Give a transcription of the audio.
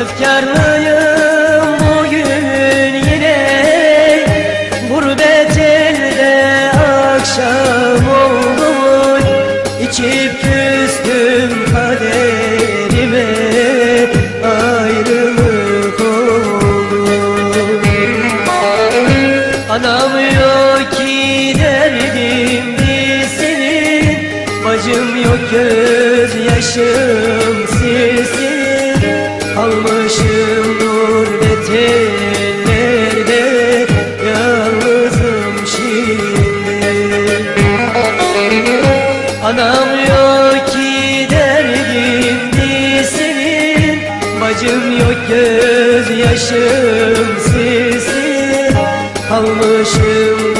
Efkarlıyım bugün yine. Gurbet elde akşam oldu İçip küstüm kaderime. Ayrılık oldu. Anam yok ki derdim senin. Bacım yok göz yaşım silsin Almışım gurbet ellerde Yalnızım şimdi. Anam yok ki derdim senin Bacım yok göz yaşım silsin Kalmışım